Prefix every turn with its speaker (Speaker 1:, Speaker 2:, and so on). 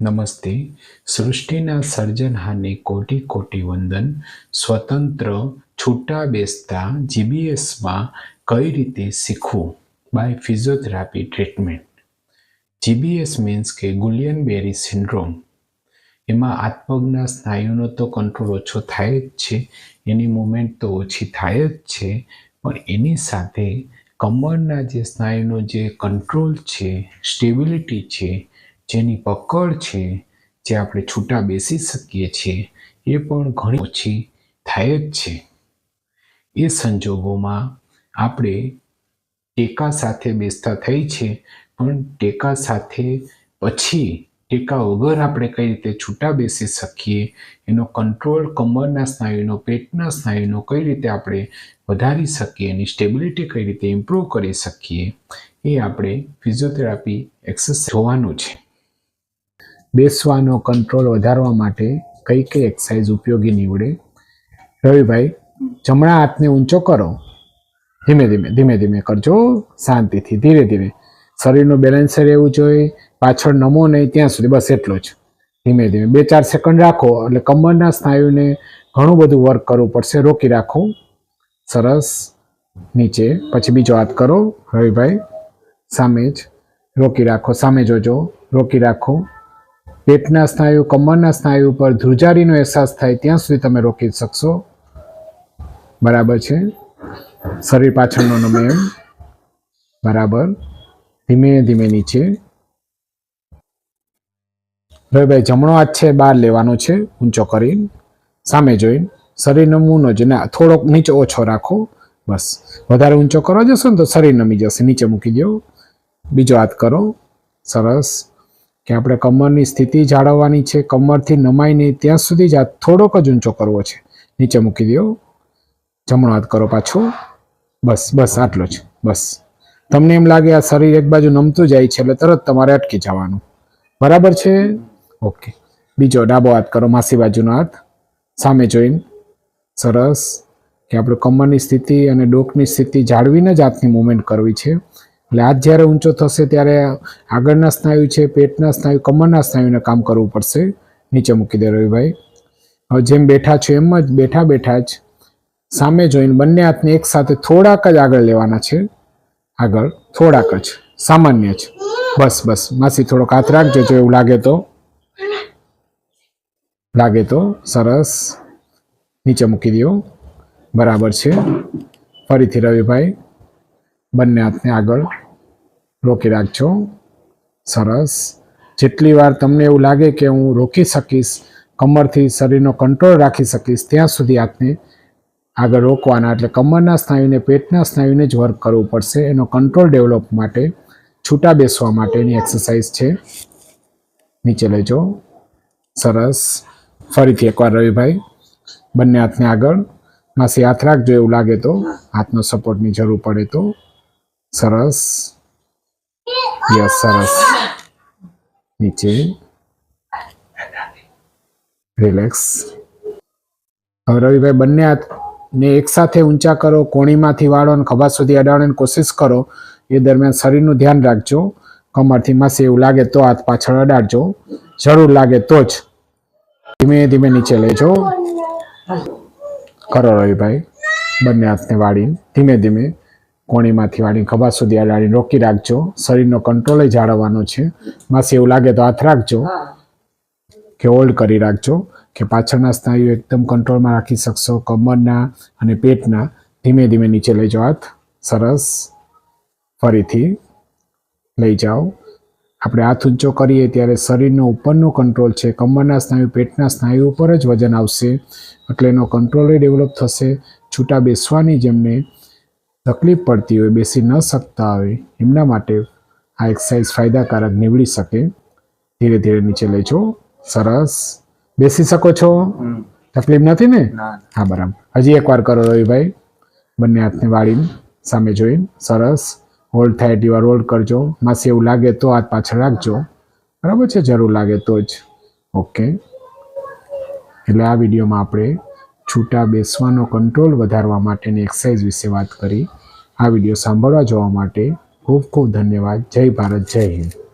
Speaker 1: નમસ્તે. સૃષ્ટિના સર્જનહાને કોટી કોટી વંદન, સ્વતંત્ર છૂટા બેસતા જીબીએસમાં કઈ રીતે શીખવું? By physiotherapy treatment. GBS means કે ગુલિયન બેરી સિન્ડ્રોમ. એમાં આત્મજ્ઞા સ્નાયુનો તો કંટ્રોલ ઓછો થાય જ છે, એની મુવમેન્ટ તો ઓછી થાય જ છે, પણ એની સાથે કમરના જે સ્નાયુનો જે કંટ્રોલ છે સ્ટેબિલિટી છે જેની પકડ છે, જે આપણે છૂટા બેસી શકીએ છીએ, એ પણ ઘણી ઓછી થાય જ છે. એ સંજોગોમાં આપણે ટેકા સાથે બેસતા થઈ છે, પણ ટેકા સાથે પછી, ટેકા વગર આપણે કઈ રીતે છૂટા બેસી શકીએ, એનો કંટ્રોલ કમરના સ્નાયુનો, પેટના સ્નાયુનો કઈ રીતે આપણે વધારી શકીએ, એની સ્ટેબિલિટી કઈ રીતે ઇમ્પ્રૂવ કરી શકીએ, એ આપણે ફિઝિયોથેરાપી એક્સરસાઇઝ જોવાનું છે. બેસવાનો કંટ્રોલ વધારવા માટે કઈ કઈ એક્સરસાઇઝ ઉપયોગી નીવડે? રવિભાઈ, જમણા હાથને ઊંચો કરો. ધીમે ધીમે ધીમે ધીમે કરજો. શાંતિથી, ધીરે ધીરે. શરીરનું બેલેન્સ રહેવું જોઈએ. પાછળ નમો નહીં, ત્યાં સુધી બસ એટલો જ. ધીમે ધીમે, બે ચાર સેકન્ડ રાખો એટલે કમરના સ્નાયુને ઘણું બધું વર્ક કરવું પડશે. રોકી રાખો. સરસ. નીચે, પછી બીજો હાથ કરો. રવિભાઈ, સામે જ. રોકી રાખો, સામે જોજો. રોકી રાખો. પેટના સ્નાયુ, કમરના સ્નાયુ પર ધ્રુજારીનો અહેસાસ થાય, ત્યાં સુધી તમે રોકી શકશો. બરાબર છે? શરીર પાછળનો એમ. બરાબર. ધીમે ધીમે નીચે. રવિભાઈ, જમણો હાથ છે, બહાર લેવાનો છે, ઊંચો કરીને. સામે જોઈને. શરીર નમવું જ ના થોડોક નીચે ઓછો રાખો, બસ. વધારે ઊંચો કરવા જશો ને તો શરીર નમી જશે. નીચે મૂકી દો બીજો હાથ કરો. સરસ. કે આપણે કમરની સ્થિતિ જાળવવાની છે, કમરથી નમાય નહીં ત્યાં સુધી જ આ થોડોક જ ઊંચો કરવો છે. નીચે મૂકી દો. જમણો હાથ કરો પાછો. બસ બસ, આટલો જ. બસ. તમને એમ લાગે આ શરીર એક બાજુ નમતું જાય છે એટલે તરત તમારે અટકી જવાનું. બરાબર છે? ઓકે. બીજો ડાબો હાથ કરો, માસી બાજુનો હાથ. સામે જોઈને. સરસ. કે આપણે કમરની સ્થિતિ અને ડોકની સ્થિતિ જાળવીને જ હાથની મુવમેન્ટ કરવી છે. એટલે હાથ જ્યારે ઊંચો થશે ત્યારે આગળના સ્નાયુ છે, પેટના સ્નાયુ, કમરના સ્નાયુને કામ કરવું પડશે. નીચે મૂકી દે રવિભાઈ. હવે જેમ બેઠા છો એમ જ બેઠા બેઠા જ સામે જોઈને બંને હાથને એક સાથે થોડાક જ આગળ લેવાના છે. આગળ થોડાક જ. સામાન્ય જ. બસ બસ. માસી થોડોક હાથ રાખજો, જો એવું લાગે તો. લાગે તો સરસ. નીચે મૂકી દો બરાબર છે. ફરીથી રવિભાઈ. બંને હાથને આગળ રોકી રાખજો. સરસ. જેટલી વાર તમને એવું લાગે કે હું રોકી શકીશ, કમરથી શરીરનો કંટ્રોલ રાખી શકીશ, ત્યાં સુધી હાથને આગળ રોકવાના. એટલે કમરના સ્નાયુને, પેટના સ્નાયુને જ વર્ક કરવું પડશે. એનો કંટ્રોલ ડેવલપ માટે, છૂટા બેસવા માટેની એક્સરસાઇઝ છે. નીચે લેજો. સરસ. ફરીથી એકવાર રવિભાઈ, બંને હાથને આગળ. માસી હાથ રાખજો એવું લાગે તો, હાથનો સપોર્ટની જરૂર પડે તો. સરસ યસ સરસ નીચે રિલેક્સ હવે રવિભાઈ, બંને હાથને એકસાથે ઊંચા કરો, કોણીમાંથી વાળો અને ખભા સુધી અડાડવાની કોશિશ કરો. એ દરમિયાન શરીરનું ધ્યાન રાખજો. કમરથી માસી એવું લાગે તો હાથ પાછળ અડાડજો. જરૂર લાગે તો જ ધીમે ધીમે નીચે લેજો કરો રવિભાઈ. બંને હાથને વાળીને ધીમે ધીમે કોણીમાંથી વાળીને ખભા સુધી અડાડી રોકી રાખજો. શરીરનો કંટ્રોલ જાળવવાનો છે. માસી એવું લાગે તો હાથ રાખજો. કે હોલ્ડ કરી રાખજો. કે પાછળના સ્નાયુ એકદમ કંટ્રોલમાં રાખી શકશો. કમરના અને પેટના. ધીમે ધીમે નીચે લઈ જાઓ હાથ. સરસ. ફરીથી લઈ જાઓ. આપણે હાથ ઊંચો કરીએ ત્યારે શરીરનો ઉપરનો કંટ્રોલ છે. કમરના સ્નાયુ પેટના સ્નાયુ ઉપર જ વજન આવશે. એટલે એનો કંટ્રોલ ડેવલપ થશે. છૂટા બેસવાની જેમને તકલીફ પડતી હોય બેસી ન શકતા હોય એમના માટે આ એક્સરસાઇઝ ફાયદાકારક નીવડી શકે. ધીરે ધીરે નીચે લેજો સરસ. બેસી શકો છો? તકલીફ નથી ને? હા બરાબર. હજી એકવાર કરો રવિભાઈ. બંને હાથને વાળીને સામે જોઈને. સરસ. હોલ્ડ થાય એટલી વાર હોલ્ડ કરજો. માસી એવું લાગે તો હાથ પાછળ રાખજો. બરાબર છે? જરૂર લાગે તો જ. ઓકે એટલે આ વિડીયોમાં આપણે છૂટા બેસવાનો કંટ્રોલ વધારવા માટેની એક્સરસાઇઝ વિશે વાત કરી. આ વીડિયો સાંભળવા જોવા માટે ખૂબ ખૂબ ધન્યવાદ. જય ભારત, જય હિન્દ.